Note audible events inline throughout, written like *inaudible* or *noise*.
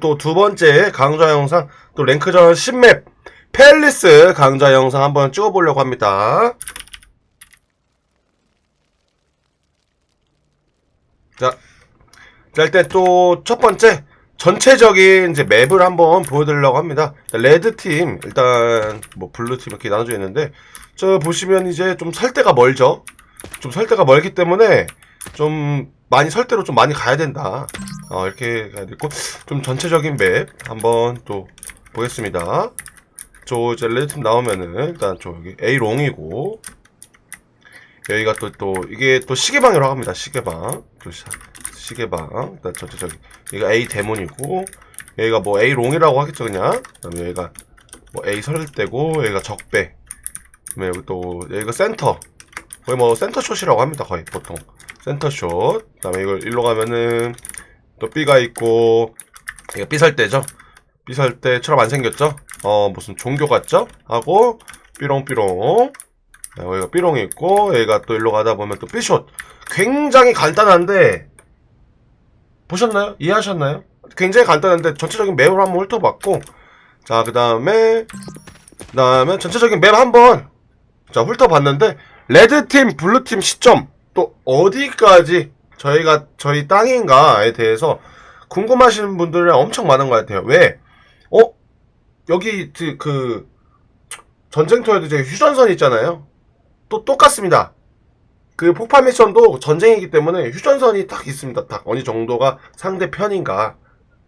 또 두 번째 강좌 영상 또 랭크전 10맵 팰리스 강좌 영상 한번 찍어보려고 합니다. 자, 자 일단 또 첫 번째 전체적인 이제 맵을 한번 보여드리려고 합니다. 레드 팀 일단 뭐 블루 팀 이렇게 나눠져 있는데 저 보시면 이제 좀 설대가 멀죠. 좀 설대가 멀기 때문에 좀 많이 설 대로 좀 많이 가야 된다. 어, 이렇게 가야 되고 좀 전체적인 맵 한번 또 보겠습니다. 저 이제 레드 팀 나오면은 일단 저 여기 A 롱이고 여기가 또 또 이게 또 시계방이라고 합니다. 시계방. 시계방. 일단 전체적인 여기가 A 대문이고 여기가 뭐 A 롱이라고 하겠죠 그냥. 그다음에 여기가 뭐 A 설대고 여기가 적배. 그다음에 여기 또 여기가 센터. 거의 뭐 센터 숏이라고 합니다. 거의 보통 센터 숏. 그 다음에 이걸 일로 가면은 또 B가 있고 이거 B 설대죠. B 설대처럼 안 생겼죠? 어 무슨 종교 같죠? 하고 삐롱삐롱. 네, 여기가 삐롱이 있고 여기가 또 일로 가다 보면 또 B숏. 굉장히 간단한데 보셨나요? 이해하셨나요? 굉장히 간단한데 전체적인 맵을 한번 훑어봤고 자 그 다음에 그 다음에 전체적인 맵 한번 자 훑어봤는데 레드팀 블루팀 시점 또 어디까지 저희가 저희 땅인가에 대해서 궁금하시는 분들이 엄청 많은 것 같아요 왜? 어? 여기 그, 그 전쟁터에도 이제 휴전선 있잖아요 또 똑같습니다 그 폭발 미션도 전쟁이기 때문에 휴전선이 딱 있습니다. 딱 어느 정도가 상대 편인가.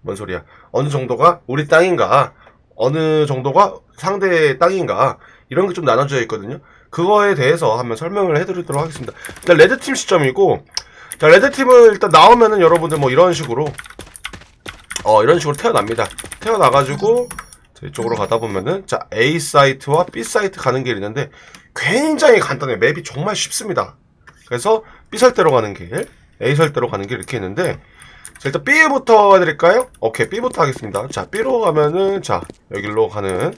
뭔 소리야. 어느 정도가 우리 땅인가. 어느 정도가 상대 땅인가. 이런 게 좀 나눠져 있거든요. 그거에 대해서 한번 설명을 해드리도록 하겠습니다. 일단 레드팀 시점이고, 자, 레드팀을 일단 나오면은 여러분들 뭐 이런 식으로, 어, 이런 식으로 태어납니다. 태어나가지고, 자, 이쪽으로 가다 보면은, 자, A 사이트와 B 사이트 가는 길이 있는데, 굉장히 간단해요. 맵이 정말 쉽습니다. 그래서 B 설대로 가는 길, A 설대로 가는 길 이렇게 있는데 자, 일단 B부터 해드릴까요? 오케이 B부터 하겠습니다. 자 B로 가면은 자 여기로 가는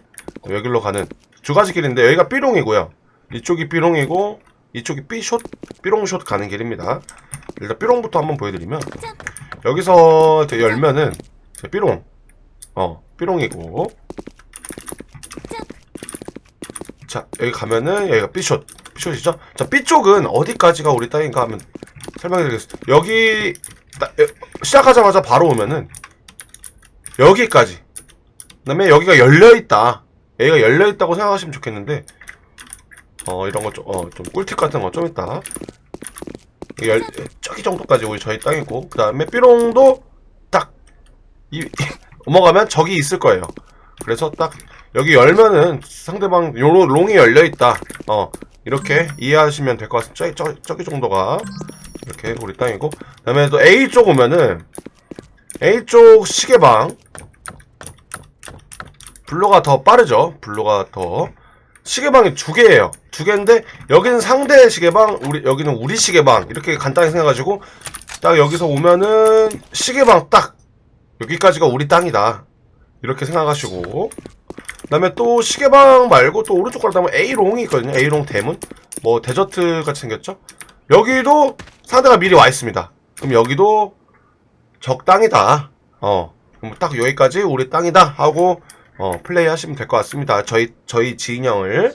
여기로 가는 두 가지 길인데 여기가 B롱이고요. 이쪽이 B롱이고 이쪽이 B숏 B롱숏 가는 길입니다. 일단 B롱부터 한번 보여드리면 여기서 열면은 자, B롱. 어 B롱이고. 자 여기 가면은 여기가 B숏 B숏이죠? 자 B쪽은 어디까지가 우리 땅인가 하면 설명해 드리겠습니다. 여기 시작하자마자 바로 오면은 여기까지. 그 다음에 여기가 열려있다. 여기가 열려있다고 생각하시면 좋겠는데 어 이런 거좀 어, 좀 꿀팁 같은 거 좀 있다 열, 저기 정도까지 우리 저희 땅이고 그 다음에 B롱도 딱 이, *laughs* 넘어가면 저기 있을 거예요 그래서 딱 여기 열면은 상대방 요 롱이 열려 있다. 어 이렇게 이해하시면 될 것 같습니다. 저기, 저기, 저기 정도가 이렇게 우리 땅이고 그 다음에 또 A 쪽 오면은 A 쪽 시계방 블루가 더 빠르죠. 블루가 더 시계방이 두 개예요. 두 개인데 여기는 상대 시계방, 우리 여기는 우리 시계방 이렇게 간단히 생각하시고 딱 여기서 오면은 시계방 딱 여기까지가 우리 땅이다. 이렇게 생각하시고 그다음에 또 시계방 말고 또 오른쪽 가다 보면 A롱이 있거든요. A롱 대문 뭐 데저트 같이 생겼죠. 여기도 상대가 미리 와 있습니다. 그럼 여기도 적 땅이다. 어, 그럼 딱 여기까지 우리 땅이다 하고 어, 플레이 하시면 될 것 같습니다. 저희 저희 진영을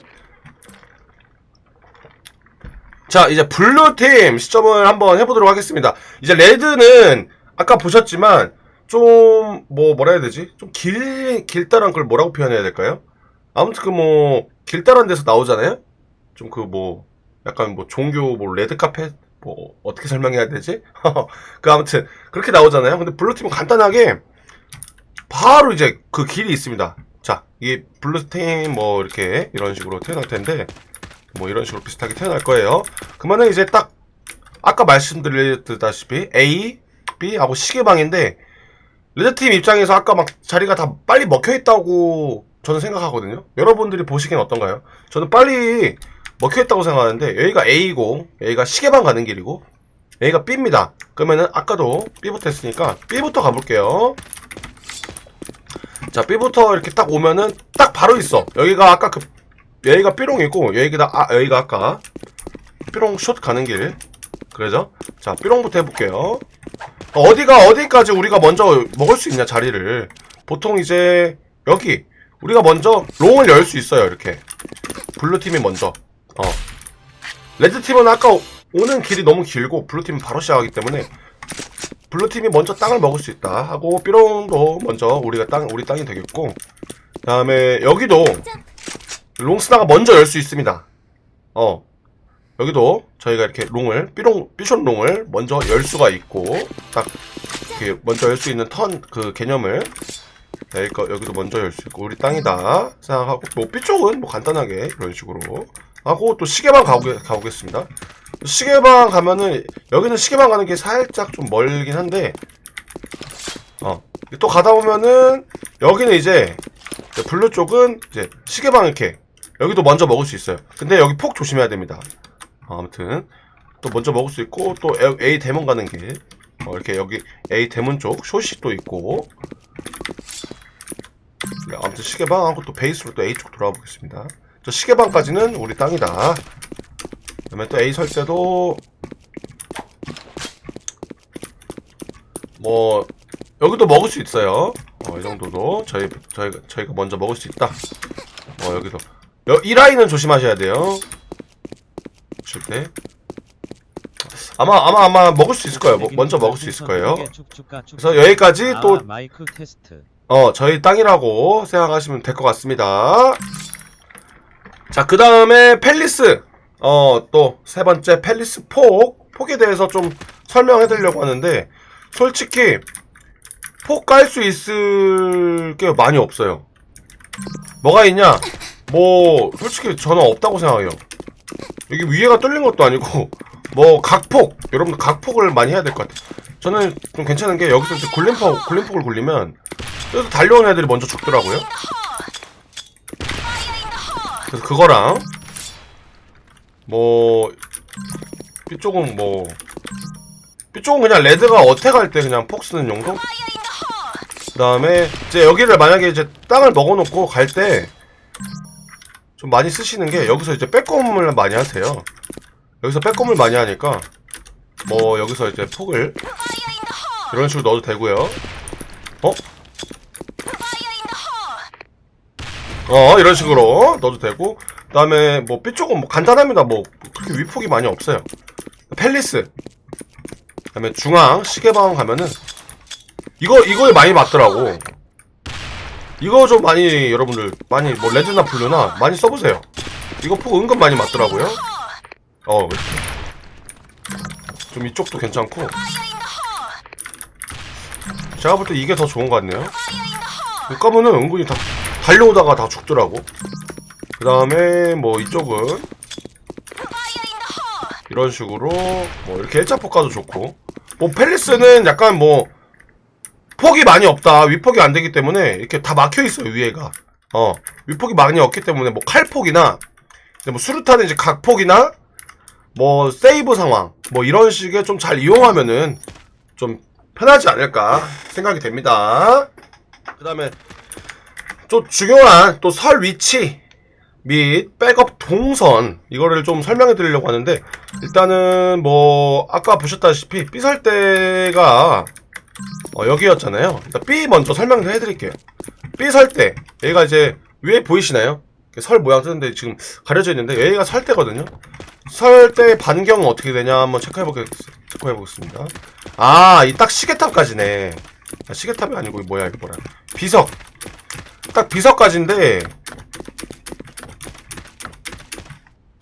자 이제 블루팀 시점을 한번 해보도록 하겠습니다. 이제 레드는 아까 보셨지만 좀 뭐 뭐라 해야 되지? 좀 길 길다란 걸 뭐라고 표현해야 될까요? 아무튼 그 뭐 길다란 데서 나오잖아요. 좀 그 뭐 약간 뭐 종교 뭐 레드 카펫 뭐 어떻게 설명해야 되지? *laughs* 그 아무튼 그렇게 나오잖아요. 근데 블루팀은 간단하게 바로 이제 그 길이 있습니다. 자, 이게 블루팀 뭐 이렇게 이런 식으로 태어날 텐데 뭐 이런 식으로 비슷하게 태어날 거예요. 그러면은 이제 딱 아까 말씀드렸다시피 A, B 하고 시계방인데 레드팀 입장에서 아까 막 자리가 다 빨리 먹혀 있다고 저는 생각하거든요. 여러분들이 보시기엔 어떤가요? 저는 빨리 먹혀 있다고 생각하는데 여기가 A고 여기가 시계방 가는 길이고 여기가 B입니다. 그러면은 아까도 B부터 했으니까 B부터 가볼게요. 자 B부터 이렇게 딱 오면은 딱 바로 있어. 여기가 아까 그 여기가 B롱이고 여기가 아 여기가 아까 B롱 숏 가는 길. 그래죠? 자 B롱부터 해볼게요. 어디가 어디까지 우리가 먼저 먹을 수 있냐 자리를 보통 이제 여기 우리가 먼저 롱을 열 수 있어요 이렇게 블루 팀이 먼저 어 레드 팀은 아까 오- 오는 길이 너무 길고 블루 팀은 바로 시작하기 때문에 블루 팀이 먼저 땅을 먹을 수 있다 하고 삐롱도 먼저 우리가 땅 우리 땅이 되겠고 그다음에 여기도 롱스나가 먼저 열 수 있습니다. 어 여기도 저희가 이렇게 롱을 삐롱 삐션 롱을 먼저 열 수가 있고 딱 이렇게 먼저 열 수 있는 턴 그 개념을 네, 거 여기도 먼저 열 수 있고 우리 땅이다 생각하고 뭐 삐쪽은 뭐 간단하게 이런 식으로 하고 또 시계방 가보게, 가보겠습니다 시계방 가면은 여기는 시계방 가는 게 살짝 좀 멀긴 한데 어 또 가다 보면은 여기는 이제 블루 쪽은 이제 시계방 이렇게 여기도 먼저 먹을 수 있어요. 근데 여기 폭 조심해야 됩니다. 어, 아무튼 또 먼저 먹을 수 있고 또 A- 대문 가는 길. 어, 이렇게 여기 A 대문 쪽또 있고. 네, 아무튼 시계방하고 또 베이스로 또 A 쪽 돌아가 보겠습니다. 저 시계방까지는 우리 땅이다. 그 다음에 또 A 설 때도 뭐 여기도 먹을 수 있어요 어, 이 정도도 저희 저희가 저희가 먼저 먹을 수 있다 어 여기도 여, 이 라인은 조심하셔야 돼요 줄 때. 아마 아마 아마 먹을 수 있을 거예요. 뭐, 먼저 먹을 수 있을 거예요. 그래서 여기까지 또 아. 어, 저희 땅이라고 생각하시면 될 것 같습니다. 자, 그 다음에 펠리스. 어, 또 세 번째 펠리스 폭. 폭에 대해서 좀 설명해 드리려고 하는데, 솔직히, 폭 깔 수 있을 게 많이 없어요. 뭐가 있냐? 뭐, 솔직히 저는 없다고 생각해요. 여기 위에가 뚫린 것도 아니고, 뭐, 각폭. 여러분들 각폭을 많이 해야 될 것 같아요. 저는 좀 괜찮은 게, 여기서 이제 굴림폭, 굴림폭을 굴리면, 그래서 달려온 애들이 먼저 죽더라고요. 그래서 그거랑 뭐 B쪽은 뭐 B쪽은 그냥 레드가 어택 할 때 그냥 폭 쓰는 용도. 그 다음에 이제 여기를 만약에 이제 땅을 먹어놓고 갈 때 좀 많이 쓰시는 게 여기서 이제 빼꼼을 많이 하세요. 여기서 빼꼼을 많이 하니까 뭐 여기서 이제 폭을 이런 식으로 넣어도 되고요. 어? 어 이런 식으로 넣어도 되고 그 다음에 뭐 B쪽은 뭐 간단합니다. 뭐 그렇게 위폭이 많이 없어요. 펠리스. 그 다음에 중앙 시계방 가면은 이거 이거에 많이 맞더라고. 이거 좀 많이 여러분들 많이 뭐 레드나 블루나 많이 써보세요. 이거 폭 은근 많이 맞더라고요. 어. 좀 이쪽도 괜찮고. 제가 볼 때 이게 더 좋은 것 같네요. 까면은 은근히 다 달려오다가 다 죽더라고. 그 다음에 뭐 이쪽은 이런 식으로 뭐 이렇게 일자폭 가도 좋고. 뭐 펠리스는 약간 뭐 폭이 많이 없다. 위폭이 안 되기 때문에 이렇게 다 막혀 있어요 위에가. 어 위폭이 많이 없기 때문에 뭐 칼폭이나 뭐 수류탄은 이제 각폭이나 뭐 세이브 상황 뭐 이런 식의 좀 잘 이용하면은 좀 편하지 않을까 생각이 됩니다. 그 다음에 또 중요한 또 설 위치 및 백업 동선 이거를 좀 설명해 드리려고 하는데 일단은 뭐 아까 보셨다시피 설 때가 어, 여기였잖아요. 일단 B 먼저 설명을 해드릴게요. B 설때 얘가 이제 위에 보이시나요? 설 모양 뜨는데 지금 가려져 있는데 얘가 설 때거든요. 설 때 반경은 어떻게 되냐 한번 체크해 보겠 체크해 보겠습니다. 아, 이 딱 시계탑까지네. 아, 시계탑이 아니고 뭐야 이거 뭐라? 비석. 딱 비석까지인데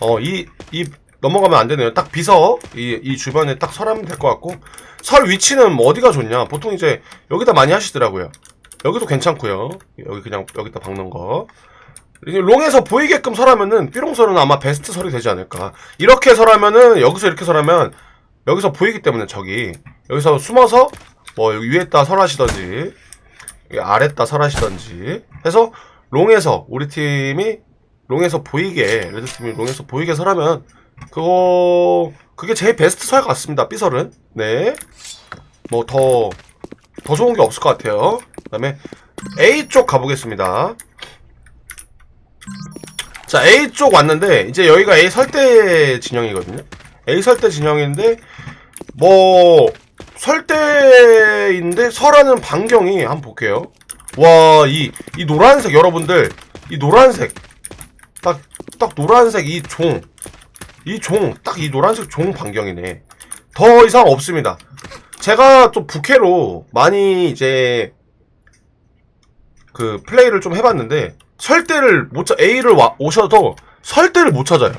어, 이, 이, 넘어가면 안 되네요. 딱 비석, 이, 이 주변에 딱 설하면 될 것 같고, 설 위치는 뭐 어디가 좋냐? 보통 이제, 여기다 많이 하시더라고요. 여기도 괜찮고요 여기 그냥, 여기다 박는 거. 롱에서 보이게끔 설하면은, 삐롱설은 아마 베스트 설이 되지 않을까. 이렇게 설하면은, 여기서 이렇게 설하면, 여기서 보이기 때문에 저기, 여기서 숨어서, 뭐, 위에다 설하시던지, 아래다 설하시던지, 해서, 롱에서, 우리 팀이 롱에서 보이게 레드팀이 롱에서 보이게 설하면 그거 그게 제일 베스트 설 같습니다 삐설은 네뭐 더더 좋은 게 없을 것 같아요 그 다음에 A 쪽 가보겠습니다 자 A 쪽 왔는데 이제 여기가 A 설대 진영이거든요 A 설대 진영인데 뭐 설대인데 설하는 반경이 한번 볼게요. 와, 이, 이 노란색, 여러분들. 이 노란색. 딱, 딱 노란색 이 종. 이 종, 딱 이 노란색 종 반경이네. 더 이상 없습니다. 제가 좀 부캐로 많이 이제 그 플레이를 좀 해봤는데 설대를 못 찾, A를 와, 오셔도 설대를 못 찾아요.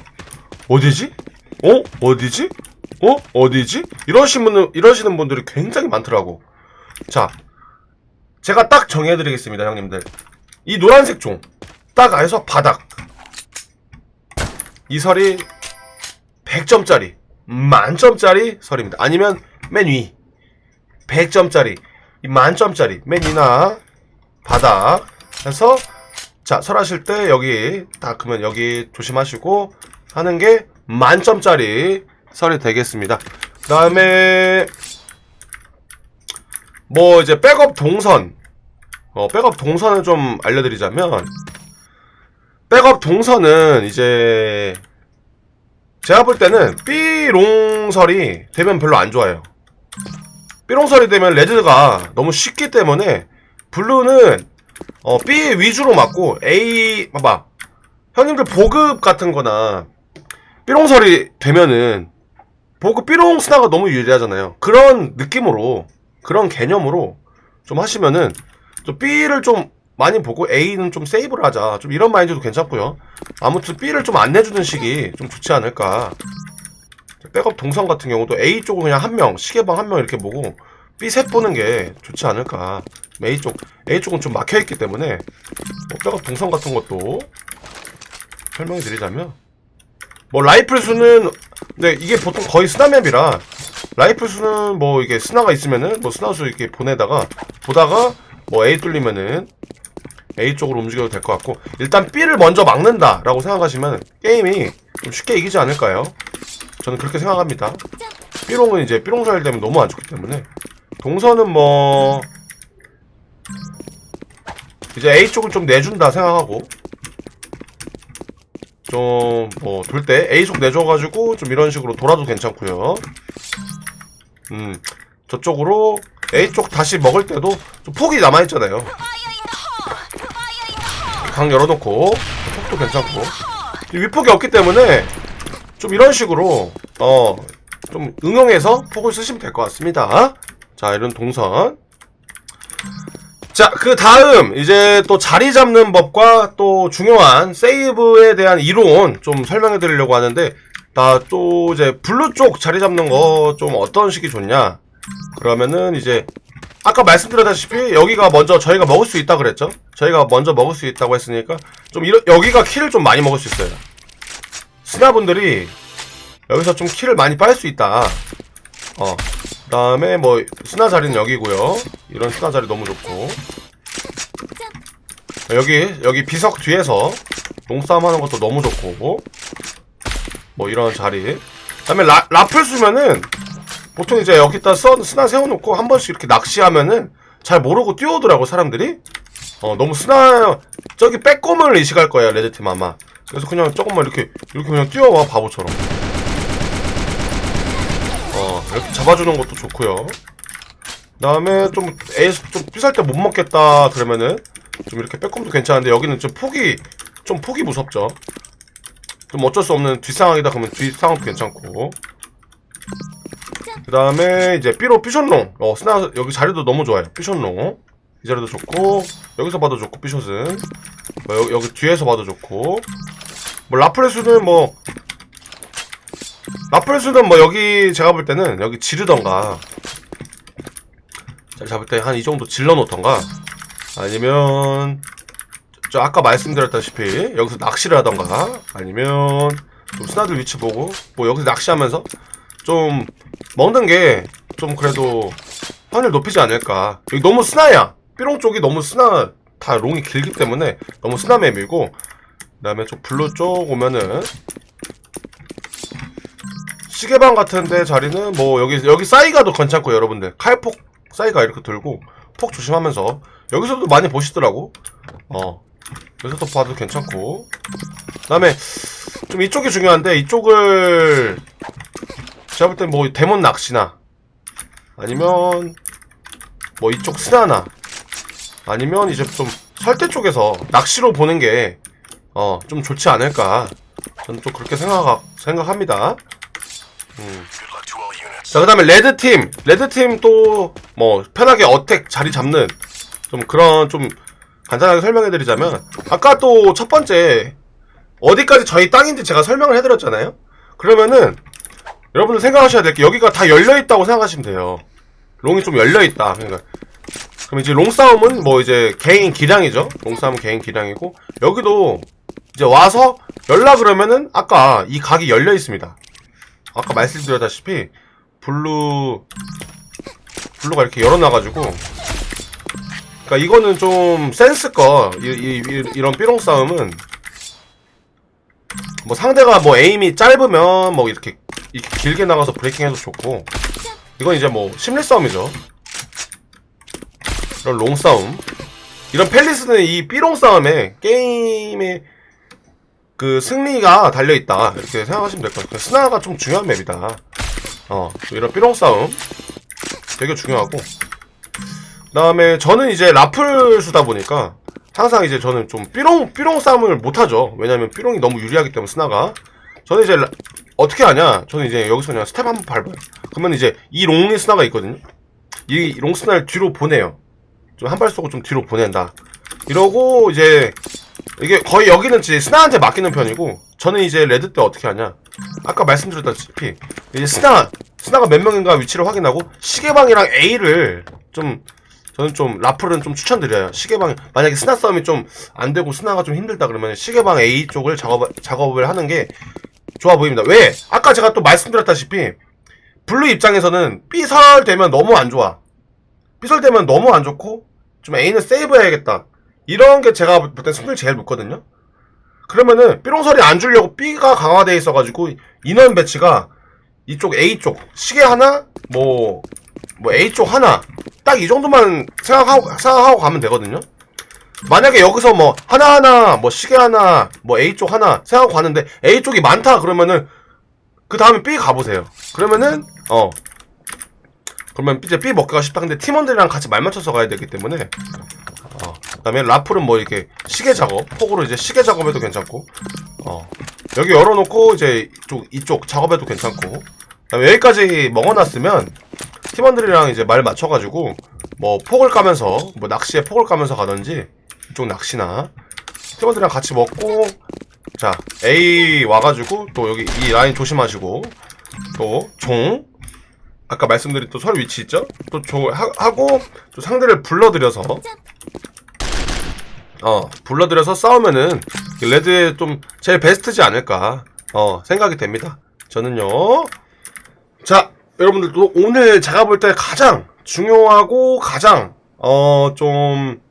어디지? 어? 어디지? 어? 어디지? 이러신 분, 이러시는 분들이 굉장히 많더라고. 자, 제가 딱 정해드리겠습니다, 형님들. 이 노란색 종, 딱 안에서 바닥. 이 설이 100점짜리, 만점짜리 설입니다. 아니면 맨 위. 100점짜리, 이 만점짜리, 맨 위나 바닥. 해서, 자, 설하실 때 여기, 딱 그러면 여기 조심하시고 하는 게 만점짜리 설이 되겠습니다. 그 다음에, 뭐 이제 백업 동선 어 백업 동선을 좀 알려드리자면 백업 동선은 이제 제가 볼 때는 B롱설이 되면 별로 안 좋아요. B롱설이 되면 레드가 너무 쉽기 때문에 블루는 어 B 위주로 맞고 A 봐봐. 형님들 보급 같은 거나 B롱설이 되면은 보급 B롱 스나가 너무 유리하잖아요. 그런 느낌으로 그런 개념으로 좀 하시면은 좀 B를 좀 많이 보고 A는 좀 세이브를 하자. 좀 이런 마인드도 괜찮고요. 아무튼 B를 좀 안 내주는 식이 좀 좋지 않을까. 백업 동선 같은 경우도 A 쪽은 그냥 한 명, 시계방 한 명 이렇게 보고 B 셋 보는 게 좋지 않을까. A 쪽, A 쪽은 좀 막혀 있기 때문에 뭐 백업 동선 같은 것도 설명해 드리자면 뭐 라이플 수는 근데 이게 보통 거의 스나맵이라 라이플 수는 뭐 이게 스나가 있으면은 뭐 스나 수 이렇게 보내다가 보다가 뭐 A 뚫리면은 A 쪽으로 움직여도 될 것 같고 일단 B를 먼저 막는다라고 생각하시면 게임이 좀 쉽게 이기지 않을까요? 저는 그렇게 생각합니다. B롱은 이제 B롱살 되면 너무 안 좋기 때문에 동선은 뭐 이제 A 쪽을 좀 내준다 생각하고 좀 뭐 돌 때 A 쪽 내줘가지고 좀 이런 식으로 돌아도 괜찮고요. 음 저쪽으로 A 쪽 다시 먹을 때도 좀 폭이 남아있잖아요. 강 열어놓고 폭도 괜찮고 위폭이 없기 때문에 좀 이런 식으로 어 좀 응용해서 폭을 쓰시면 될 것 같습니다. 자 이런 동선 자, 그 다음, 이제 또 자리 잡는 법과 또 중요한 세이브에 대한 이론 좀 설명해 드리려고 하는데, 나 또 이제 블루 쪽 자리 잡는 거 좀 어떤 식이 좋냐? 그러면은 이제, 아까 말씀드렸다시피 여기가 먼저 저희가 먹을 수 있다 그랬죠? 저희가 먼저 먹을 수 있다고 했으니까, 좀 이런, 여기가 킬을 좀 많이 먹을 수 있어요. 스나분들이 여기서 좀 킬을 많이 빨 수 있다. 어. 그 다음에 뭐 스나 자리는 여기고요 이런 스나 자리 너무 좋고 여기 여기 비석 뒤에서 농싸움 하는 것도 너무 좋고 뭐 이런 자리 그 다음에 라, 라플 쓰면은 보통 이제 여기다 써, 스나 세워놓고 한 번씩 이렇게 낚시하면은 잘 모르고 뛰어오더라고 사람들이 어 너무 스나 저기 빼꼼을 의식할 거야 레드팀 아마 그래서 그냥 조금만 이렇게 이렇게 그냥 뛰어와 바보처럼 어, 이렇게 잡아주는 것도 좋고요. 그 다음에 좀 에이스 좀 삐살 때 못 먹겠다 그러면은 좀 이렇게 빼꼼도 괜찮은데 여기는 좀 폭이 좀 폭이 무섭죠. 좀 어쩔 수 없는 뒷상황이다 그러면 뒷상황도 괜찮고. 그 다음에 이제 삐로 삐션롱. 어 스나 여기 자리도 너무 좋아요. 삐션롱. 이 자리도 좋고 여기서 봐도 좋고 삐숏은 뭐 여기, 여기 뒤에서 봐도 좋고. 뭐 라프레스는 뭐 라플수는 뭐 여기 제가 볼 때는 여기 지르던가. 잘 잡을 때 한 이 정도 질러 놓던가. 아니면 저 아까 말씀드렸다시피 여기서 낚시를 하던가. 아니면 좀 스나들 위치 보고 뭐 여기서 낚시하면서 좀 먹는 게 좀 그래도 확률 높이지 않을까. 여기 너무 스나야. 삐롱 쪽이 너무 스나 다 롱이 길기 때문에 너무 스나 맵이고 그 다음에 좀 블루 쪽 오면은 시계방 같은데 자리는 뭐 여기 여기 사이가도 괜찮고 여러분들. 칼폭 사이가 이렇게 들고 폭 조심하면서. 여기서도 많이 보시더라고. 어. 여기서도 봐도 괜찮고. 그 다음에 좀 이쪽이 중요한데 이쪽을 제가 볼때뭐 대문 낚시나 아니면 뭐 이쪽 스나나 아니면 이제 좀 설대 쪽에서 낚시로 보는 게 어 좀 좋지 않을까 저는 또 그렇게 생각 생각합니다. 음. 자 그다음에 레드 팀 레드 팀 또 뭐 편하게 어택 자리 잡는 좀 그런 좀 간단하게 설명해드리자면 아까 또 첫 번째 어디까지 저희 땅인지 제가 설명을 해드렸잖아요. 그러면은 여러분들 생각하셔야 될 게 여기가 다 열려 있다고 생각하시면 돼요. 롱이 좀 열려 있다. 그러니까 그럼 이제 롱 싸움은 뭐 이제 개인 기량이죠. 롱 싸움은 개인 기량이고 여기도 이제 와서 열라 그러면은 아까 이 각이 열려 있습니다. 아까 말씀드렸다시피 블루 블루가 이렇게 열어놔가지고 그러니까 이거는 좀 센스껏 이, 이, 이, 이런 삐롱 싸움은 뭐 상대가 뭐 에임이 짧으면 뭐 이렇게, 길게 나가서 브레이킹해도 좋고 이건 이제 뭐 심리 싸움이죠. 이런 롱 싸움. 이런 펠리스는 이 삐롱 싸움에 게임의 그 승리가 달려 있다 이렇게 생각하시면 될 것 같아요. 스나가 좀 중요한 맵이다. 어 이런 삐롱 싸움 되게 중요하고 그 다음에 저는 이제 라플 수다 보니까 항상 이제 저는 좀 삐롱 삐롱 싸움을 못 하죠. 왜냐면 삐롱이 너무 유리하기 때문에 스나가 저는 이제 라- 어떻게 하냐? 저는 이제 여기서 그냥 스텝 한번 밟아요. 그러면 이제 이 롱리 스나가 있거든요. 이 롱 스나를 뒤로 보내요. 좀 한 발 쏘고 좀 뒤로 보낸다. 이러고 이제 이게 거의 여기는 이제 스나한테 맡기는 편이고 저는 이제 레드 때 어떻게 하냐? 아까 말씀드렸다시피 이제 스나 스나가 몇 명인가 위치를 확인하고 시계방이랑 A를 좀 저는 좀 라플은 좀 추천드려요. 시계방 만약에 스나 싸움이 좀 안 되고 스나가 좀 힘들다 그러면 시계방 A 쪽을 작업 작업을 하는 게 좋아 보입니다. 왜? 아까 제가 또 말씀드렸다시피 블루 입장에서는 B설 되면 너무 안 좋아. B설 되면 너무 안 좋고 좀 A는 세이브해야겠다. 이런 게 제가 볼 때 승률 제일 높거든요. 그러면은 삐롱설이 안 주려고 B가 강화돼 있어가지고 인원 배치가 이쪽 A 쪽 시계 하나 뭐뭐 A 쪽 하나 딱 이 정도만 생각하고 생각하고 가면 되거든요. 만약에 여기서 뭐 하나 하나 뭐 시계 하나 뭐 A 쪽 하나 생각하고 가는데 A 쪽이 많다 그러면은 그 다음에 B 가보세요. 그러면은 어 그러면 이제 B 먹기가 쉽다. 근데 팀원들이랑 같이 말 맞춰서 가야 되기 때문에 어 그다음에 라플은 뭐 이렇게 시계 작업 폭으로 이제 시계 작업해도 괜찮고 어 여기 열어놓고 이제 이쪽 이쪽 작업해도 괜찮고 그다음에 여기까지 먹어놨으면 팀원들이랑 이제 말 맞춰가지고 뭐 폭을 까면서 뭐 낚시에 폭을 까면서 가든지 이쪽 낚시나 팀원들이랑 같이 먹고 자 A 와가지고 또 여기 이 라인 조심하시고 또 종 아까 말씀드린 또설 위치 있죠? 또 조, 하, 하고 또 상대를 불러들여서 어 불러들여서 싸우면은 레드의 좀 제일 베스트지 않을까 어 생각이 됩니다. 저는요. 자 여러분들도 오늘 제가 볼 때 가장 중요하고 가장 어좀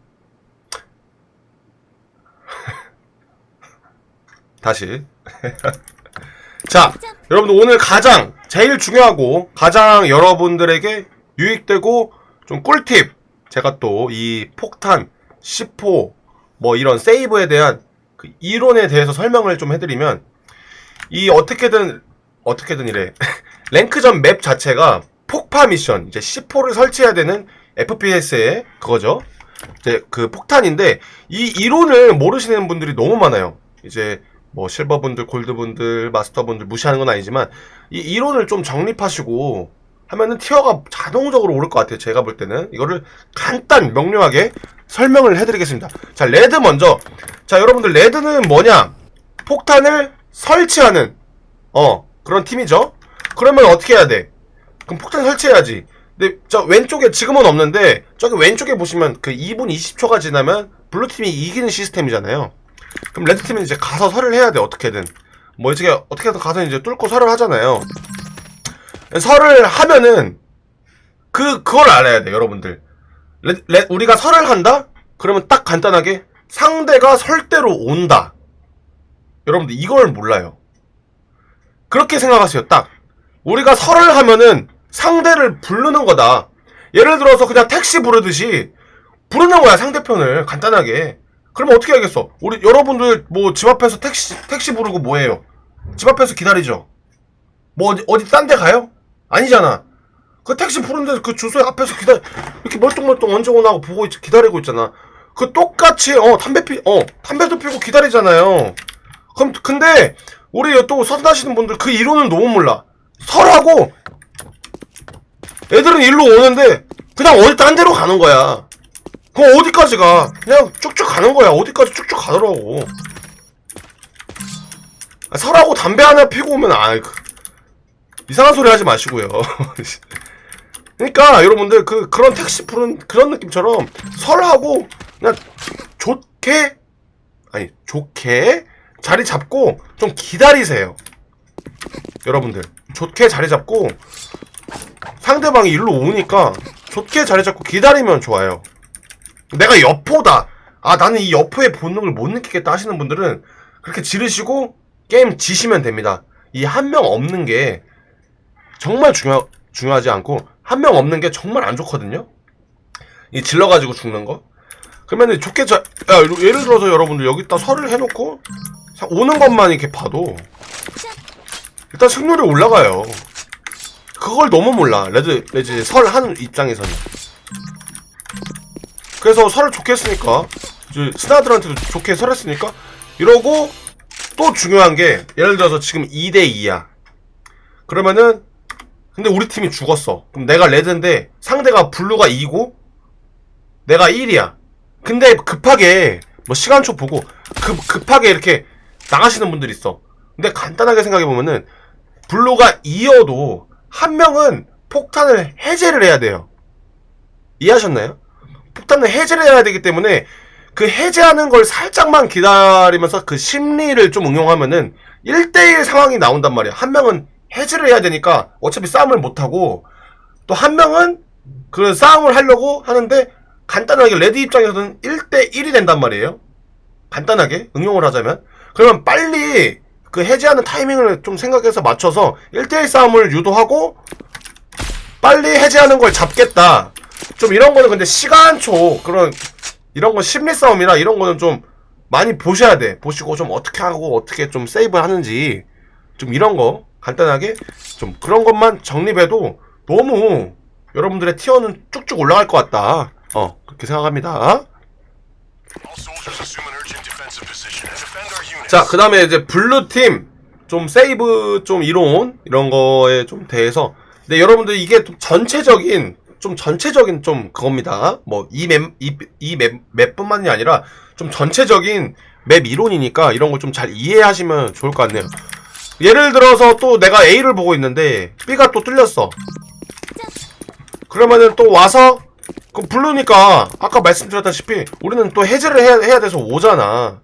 다시. *laughs* 자 여러분들 오늘 가장 제일 중요하고 가장 여러분들에게 유익되고 좀 꿀팁. 제가 또 이 폭탄 10호 뭐 이런 세이브에 대한 그 이론에 대해서 설명을 좀 해드리면 이 어떻게든 어떻게든 이래. *laughs* 랭크전 맵 자체가 폭파 미션 이제 C4를 설치해야 되는 FPS의 그거죠. 이제 그 폭탄인데 이 이론을 모르시는 분들이 너무 많아요. 이제 뭐 실버분들 골드분들 마스터분들 무시하는 건 아니지만 이 이론을 좀 정립하시고 하면은 티어가 자동적으로 오를 것 같아요 제가 볼 때는. 이거를 간단 명료하게 설명을 해드리겠습니다. 자 레드 먼저. 자 여러분들 레드는 뭐냐? 폭탄을 설치하는 어 그런 팀이죠? 그러면 어떻게 해야 돼? 그럼 폭탄 설치해야지. 근데 저 왼쪽에 지금은 없는데 저기 왼쪽에 보시면 그 2분 20초가 지나면 블루팀이 이기는 시스템이잖아요 그럼 레드팀은 이제 가서 설을 해야 돼 어떻게든. 뭐 이제 어떻게든 가서 이제 뚫고 설을 하잖아요. 설을 하면은 그 그걸 알아야 돼 여러분들. 레, 레- 우리가 설을 한다? 그러면 딱 간단하게 상대가 설대로 온다. 여러분들 이걸 몰라요. 그렇게 생각하세요 딱. 우리가 설을 하면은 상대를 부르는 거다. 예를 들어서 그냥 택시 부르듯이 부르는 거야 상대편을. 간단하게 그러면 어떻게 하겠어 우리 여러분들 뭐 집 앞에서 택시 택시 부르고 뭐 해요 집 앞에서 기다리죠 뭐 어디 어디 딴 데 가요 아니잖아 그 택시 푸는데 그 주소에 앞에서 기다 이렇게 멀뚱멀뚱 언제 오나 하고 보고 있, 기다리고 있잖아. 그 똑같이 어 담배 피, 어 담배도 피고 기다리잖아요. 그럼 근데 우리 또 선하시는 분들 그 이론은 너무 몰라. 설하고 애들은 일로 오는데 그냥 어디 딴 데로 가는 거야. 그럼 어디까지 가? 그냥 쭉쭉 가는 거야. 어디까지 쭉쭉 가더라고. 아, 설하고 담배 하나 피고 오면 아 그, 이상한 소리 하지 마시고요. *laughs* 그러니까 여러분들 그 그런 택시 푸는 그런 느낌처럼 설하고 그냥 좋게 아니 좋게 자리 잡고 좀 기다리세요. 여러분들 좋게 자리 잡고 상대방이 일로 오니까 좋게 자리 잡고 기다리면 좋아요. 내가 여포다. 아 나는 이 여포의 본능을 못 느끼겠다 하시는 분들은 그렇게 지르시고 게임 지시면 됩니다. 이 한 명 없는 게 정말 중요 중요하지 않고 한 명 없는 게 정말 안 좋거든요. 이 질러가지고 죽는 거. 그러면 좋게 자, 야, 예를 들어서 여러분들 여기다 설을 해놓고 자, 오는 것만 이렇게 봐도 일단 승률이 올라가요. 그걸 너무 몰라. 레드 레드 설 하는 입장에서는. 그래서 설을 좋게 했으니까 이제 스나들한테도 좋게 설했으니까 이러고 또 중요한 게 예를 들어서 지금 2대 2야. 그러면은 근데 우리 팀이 죽었어. 그럼 내가 레드인데 상대가 블루가 2고 내가 1이야. 근데 급하게 뭐 시간초 보고 급 급하게 이렇게 나가시는 분들이 있어. 근데 간단하게 생각해 보면은 블루가 2여도 한 명은 폭탄을 해제를 해야 돼요. 이해하셨나요? 폭탄을 해제를 해야 되기 때문에 그 해제하는 걸 살짝만 기다리면서 그 심리를 좀 응용하면은 1대1 상황이 나온단 말이야. 한 명은 해제를 해야 되니까 어차피 싸움을 못하고 또 한 명은 그 싸움을 하려고 하는데 간단하게 레드 입장에서는 1대1이 된단 말이에요. 간단하게 응용을 하자면. 그러면 빨리 그 해제하는 타이밍을 좀 생각해서 맞춰서 1대1 싸움을 유도하고 빨리 해제하는 걸 잡겠다. 좀 이런 거는 근데 시간초 그런 이런 거 심리 싸움이라 이런 거는 좀 많이 보셔야 돼. 보시고 좀 어떻게 하고 어떻게 좀 세이브 하는지 좀 이런 거 간단하게 좀 그런 것만 정립해도 너무 여러분들의 티어는 쭉쭉 올라갈 것 같다. 어 그렇게 생각합니다. 자, 그 다음에 이제 블루팀 좀 세이브 좀 이론 이런 거에 좀 대해서 근데 여러분들 이게 좀 전체적인 좀 전체적인 좀 그겁니다. 뭐 이 맵 이 맵 맵뿐만이 아니라 좀 전체적인 맵 이론이니까 이런 걸 좀 잘 이해하시면 좋을 것 같네요. 예를 들어서 또 내가 A를 보고 있는데 B가 또 뚫렸어. 그러면은 또 와서 그럼 블루니까 아까 말씀드렸다시피 우리는 또 해제를 해야, 해야 돼서 오잖아.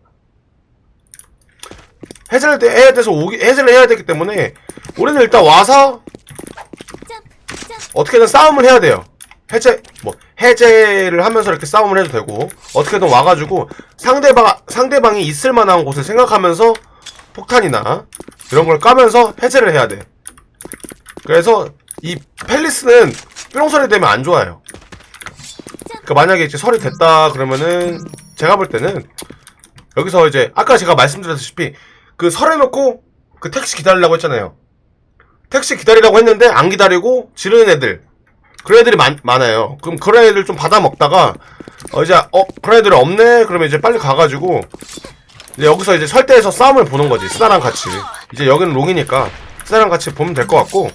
해제를 돼- 해야 돼서 오기, 해제를 해야 되기 때문에 우리는 일단 와서 어떻게든 싸움을 해야 돼요. 해제 뭐 해제를 하면서 이렇게 싸움을 해도 되고 어떻게든 와가지고 상대방 상대방이 있을 만한 곳을 생각하면서 폭탄이나 이런 걸 까면서 해제를 해야 돼. 그래서 이 펠리스는 뿅설이 되면 안 좋아요. 그 만약에 이제 설이 됐다 그러면은 제가 볼 때는 여기서 이제 아까 제가 말씀드렸다시피 그 설해놓고 그 택시 기다리려고 했잖아요. 택시 기다리라고 했는데 안 기다리고 지르는 애들 그런 애들이 많, 많아요. 그럼 그런 애들 좀 받아 먹다가 어 이제 어 그런 애들이 없네 그러면 이제 빨리 가가지고 이제 여기서 이제 설대에서 싸움을 보는 거지 스나랑 같이 이제 여기는 롱이니까 스나랑 같이 보면 될 것 같고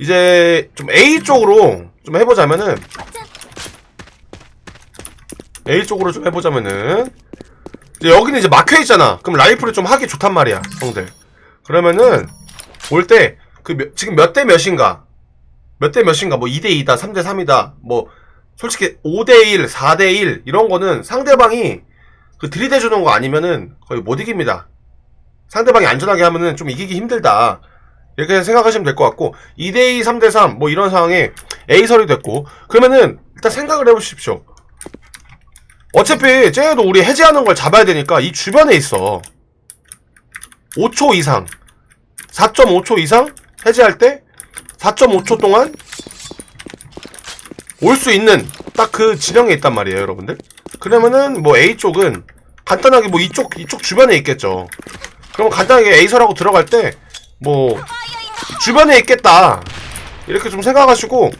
이제 좀 A 쪽으로 좀 해보자면은 A 쪽으로 좀 해보자면은 이제 여기는 이제 막혀 있잖아. 그럼 라이프를 좀 하기 좋단 말이야, 형들. 그러면은 올 때 그 지금 몇 대 몇인가? 몇 대 몇인가? 뭐 2대 2다, 3대 3이다. 뭐 솔직히 5대 1, 4대 1 이런 거는 상대방이 그 들이대 주는 거 아니면은 거의 못 이깁니다. 상대방이 안전하게 하면은 좀 이기기 힘들다. 이렇게 생각하시면 될 것 같고 2대2 3대3 뭐 이런 상황에 A설이 됐고 그러면은 일단 생각을 해보십시오 어차피 쟤네도 우리 해제하는 걸 잡아야 되니까 이 주변에 있어 5초 이상 4.5초 이상 해제할 때 4.5초 동안 올 수 있는 딱그 진영에 있단 말이에요 여러분들 그러면은 뭐 A쪽은 간단하게 뭐 이쪽 이쪽 주변에 있겠죠 그럼 간단하게 A설하고 들어갈 때 뭐 주변에 있겠다 이렇게 좀 생각하시고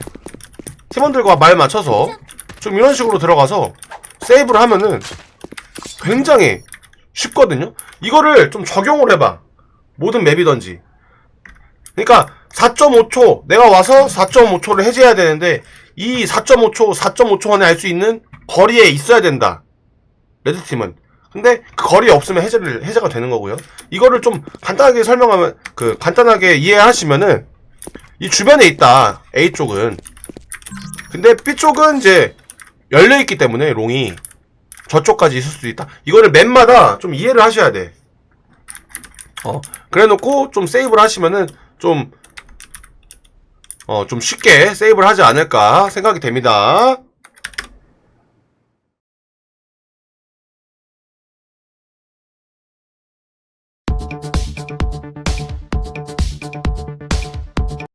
팀원들과 말 맞춰서 좀 이런 식으로 들어가서 세이브를 하면은 굉장히 쉽거든요. 이거를 좀 적용을 해봐. 모든 맵이던지. 그러니까 4.5초 내가 와서 4.5초를 해제해야 되는데 이 4.5초 4.5초 안에 할 수 있는 거리에 있어야 된다. 레드팀은. 근데 그 거리에 없으면 해제를 해제가 되는 거고요. 이거를 좀 간단하게 설명하면 그 간단하게 이해하시면은 이 주변에 있다. A 쪽은. 근데 B 쪽은 이제 열려 있기 때문에 롱이 저쪽까지 있을 수도 있다. 이거를 맵마다 좀 이해를 하셔야 돼. 어, 그래 놓고 좀 세이브를 하시면은 좀, 어, 좀 쉽게 세이브를 하지 않을까 생각이 됩니다.